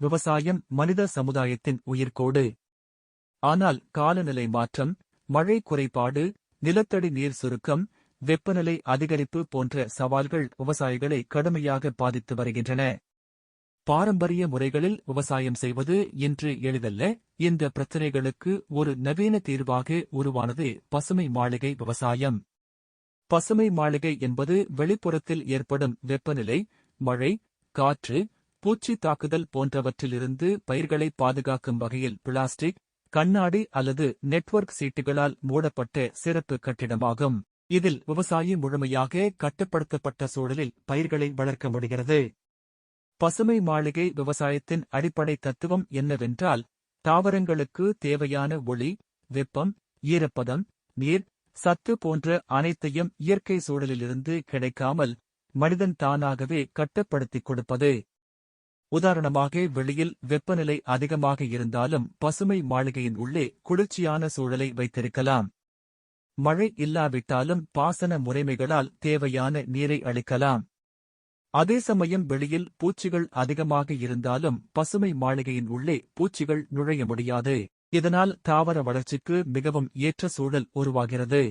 விவசாயம் மனித சமுதாயத்தின் உயிர்கோடு ஆனால் காலநிலை மாற்றம் மழை குறைபாடு நிலத்தடி நீர் சுருக்கம் வெப்பநிலை அதிகரிப்பு போன்ற சவால்கள் விவசாயிகளை கடுமையாக பாதித்து வருகின்றன. பாரம்பரிய முறைகளில் விவசாயம் செய்வது இன்று எளிதல்ல. இந்த பிரச்சினைகளுக்கு ஒரு நவீன தீர்வாக உருவானது பசுமை மாளிகை விவசாயம். பசுமை மாளிகை என்பது வெளிப்புறத்தில் ஏற்படும் வெப்பநிலை மழை காற்று பூச்சி தாக்குதல் போன்றவற்றிலிருந்து பயிர்களை பாதுகாக்கும் வகையில் பிளாஸ்டிக் கண்ணாடி அல்லது நெட்வொர்க் சீட்டுகளால் மூடப்பட்ட சிறப்பு கட்டிடமாகும். இதில் விவசாயி முழுமையாக கட்டுப்படுத்தப்பட்ட சூழலில் பயிர்களை வளர்க்க முடிகிறது. பசுமை மாளிகை விவசாயத்தின் அடிப்படை தத்துவம் என்னவென்றால் தாவரங்களுக்கு தேவையான ஒளி வெப்பம் ஈரப்பதம் நீர் சத்து போன்ற அனைத்தையும் இயற்கை சூழலிலிருந்து கிடைக்காமல் மனிதன் தானாகவே கட்டுப்படுத்திக் கொடுப்பது. உதாரணமாக வெளியில் வெப்பநிலை அதிகமாக இருந்தாலும் பசுமை மாளிகையின் உள்ளே குளிர்ச்சியான சூழலை வைத்திருக்கலாம். மழை இல்லாவிட்டாலும் பாசன முறைமைகளால் தேவையான நீரை அளிக்கலாம். அதே சமயம் வெளியில் பூச்சிகள் அதிகமாக இருந்தாலும் பசுமை மாளிகையின் உள்ளே பூச்சிகள் நுழைய முடியாது. இதனால் தாவர வளர்ச்சிக்கு மிகவும் ஏற்ற சூழல் உருவாகிறது.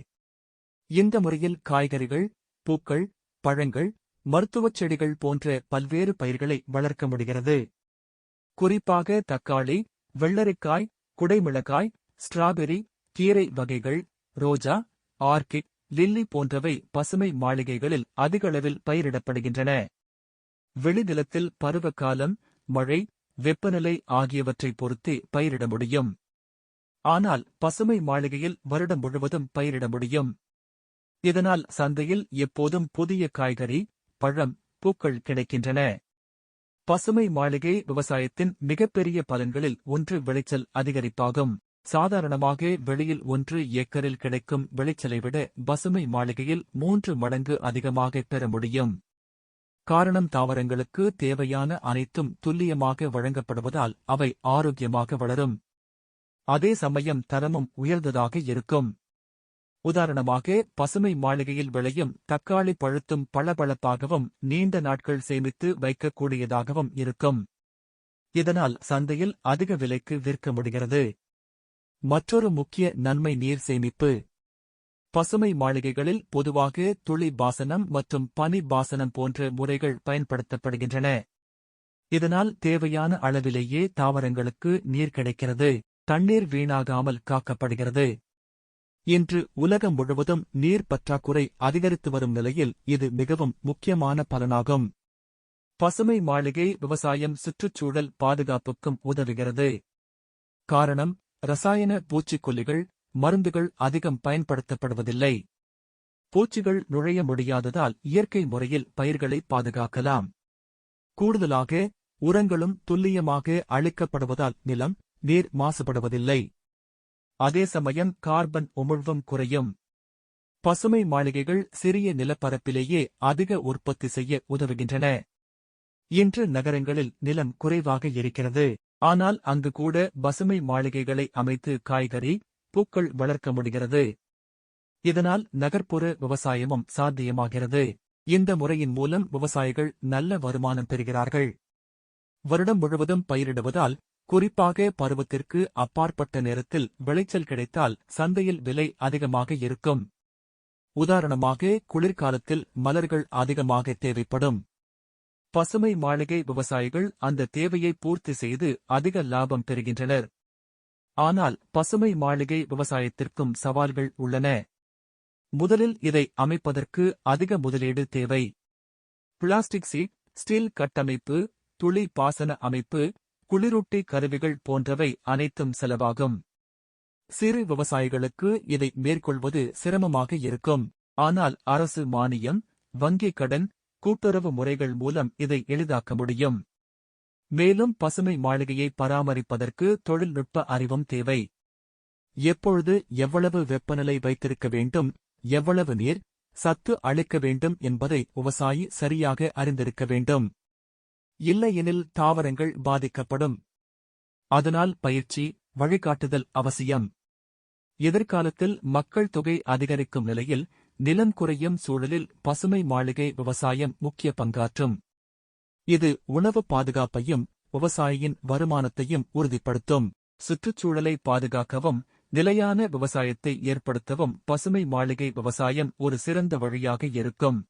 இந்த முறையில் காய்கறிகள் பூக்கள் பழங்கள் மருத்துவச் செடிகள் போன்ற பல்வேறு பயிர்களை வளர்க்க முடிகிறது. குறிப்பாக தக்காளி வெள்ளரிக்காய் குடைமிளகாய் ஸ்ட்ராபெரி கீரை வகைகள் ரோஜா ஆர்கிட் லில்லி போன்றவை பசுமை மாளிகைகளில் அதிகளவில் பயிரிடப்படுகின்றன. வெளிநிலத்தில் பருவகாலம் மழை வெப்பநிலை ஆகியவற்றை பொறுத்தே பயிரிட முடியும். ஆனால் பசுமை மாளிகையில் வருடம் முழுவதும் பயிரிட முடியும். இதனால் சந்தையில் எப்போதும் புதிய காய்கறி பழம் பூக்கள் கிடைக்கின்றன. பசுமை மாளிகை விவசாயத்தின் மிகப்பெரிய பலன்களில் ஒன்று விளைச்சல் அதிகரிப்பாகும். சாதாரணமாக வெளியில் ஒன்று ஏக்கரில் கிடைக்கும் விளைச்சலை விட பசுமை மாளிகையில் மூன்று மடங்கு அதிகமாக பெற முடியும். காரணம் தாவரங்களுக்கு தேவையான அனைத்தும் துல்லியமாக வழங்கப்படுவதால் அவை ஆரோக்கியமாக வளரும். அதே சமயம் தரமும் உயர்ந்ததாக இருக்கும். உதாரணமாக பசுமை மாளிகையில் விளையும் தக்காளி பழுத்தும் பளபளப்பாகவும் நீண்ட நாட்கள் சேமித்து வைக்கக்கூடியதாகவும் இருக்கும். இதனால் சந்தையில் அதிக விலைக்கு விற்க முடிகிறது. மற்றொரு முக்கிய நன்மை நீர் சேமிப்பு. பசுமை மாளிகைகளில் பொதுவாக துளி பாசனம் மற்றும் பனி பாசனம் போன்ற முறைகள் பயன்படுத்தப்படுகின்றன. இதனால் தேவையான அளவிலேயே தாவரங்களுக்கு நீர் கிடைக்கிறது. தண்ணீர் வீணாகாமல் காக்கப்படுகிறது. இன்று உலகம் முழுவதும் நீர் பற்றாக்குறை அதிகரித்து வரும் நிலையில் இது மிகவும் முக்கியமான பலனாகும். பசுமை மாளிகை விவசாயம் சுற்றுச்சூழல் பாதுகாப்புக்கும் உதவுகிறது. காரணம் ரசாயன பூச்சிக்கொல்லிகள் மருந்துகள் அதிகம் பயன்படுத்தப்படுவதில்லை. பூச்சிகள் நுழைய முடியாததால் இயற்கை முறையில் பயிர்களை பாதுகாக்கலாம். கூடுதலாக உரங்களும் துல்லியமாக அளிக்கப்படுவதால் நிலம் நீர் மாசுபடுவதில்லை. அதே சமயம் கார்பன் உமிழ்வும் குறையும். பசுமை மாளிகைகள் சிறிய நிலப்பரப்பிலேயே அதிக உற்பத்தி செய்ய உதவுகின்றன. இன்று நகரங்களில் நிலம் குறைவாக இருக்கிறது. ஆனால் அங்கு கூட பசுமை மாளிகைகளை அமைத்து காய்கறி பூக்கள் வளர்க்க முடிகிறது. இதனால் நகர்ப்புற விவசாயமும் சாத்தியமாகிறது. இந்த முறையின் மூலம் விவசாயிகள் நல்ல வருமானம் பெறுகிறார்கள். வருடம் முழுவதும் பயிரிடுவதால் குறிப்பாக பருவத்திற்கு அப்பாற்பட்ட நேரத்தில் விளைச்சல் கிடைத்தால் சந்தையில் விலை அதிகமாக இருக்கும். உதாரணமாக குளிர்காலத்தில் மலர்கள் அதிகமாக தேவைப்படும். பசுமை மாளிகை விவசாயிகள் அந்த தேவையை பூர்த்தி செய்து அதிக லாபம் பெறுகின்றனர். ஆனால் பசுமை மாளிகை விவசாயத்திற்கும் சவால்கள் உள்ளன. முதலில் இதை அமைப்பதற்கு அதிக முதலீடு தேவை. பிளாஸ்டிக் சீட் ஸ்டீல் கட்டமைப்பு துளி பாசன அமைப்பு குளிரூட்டி கருவிகள் போன்றவை அனைத்தும் செலவாகும். சிறு விவசாயிகளுக்கு இதை மேற்கொள்வது சிரமமாக இருக்கும். ஆனால் அரசு மானியம் வங்கிக் கடன் கூட்டுறவு முறைகள் மூலம் இதை எளிதாக்க முடியும். மேலும் பசுமை மாளிகையை பராமரிப்பதற்கு தொழில்நுட்ப அறிவும் தேவை. எப்பொழுது எவ்வளவு வெப்பநிலை வைத்திருக்க வேண்டும் எவ்வளவு நீர் சத்து அளிக்க வேண்டும் என்பதை விவசாயி சரியாக அறிந்திருக்க வேண்டும். இல்லையெனில் தாவரங்கள் பாதிக்கப்படும். அதனால் பயிற்சி வழிகாட்டுதல் அவசியம். எதிர்காலத்தில் மக்கள் தொகை அதிகரிக்கும் நிலையில் நிலம் குறையும் சூழலில் பசுமை மாளிகை விவசாயம் முக்கிய பங்காற்றும். இது உணவு பாதுகாப்பையும் விவசாயியின் வருமானத்தையும் உறுதிப்படுத்தும். சுற்றுச்சூழலை பாதுகாக்கவும் நிலையான விவசாயத்தை ஏற்படுத்தவும் பசுமை மாளிகை விவசாயம் ஒரு சிறந்த வழியாக இருக்கும்.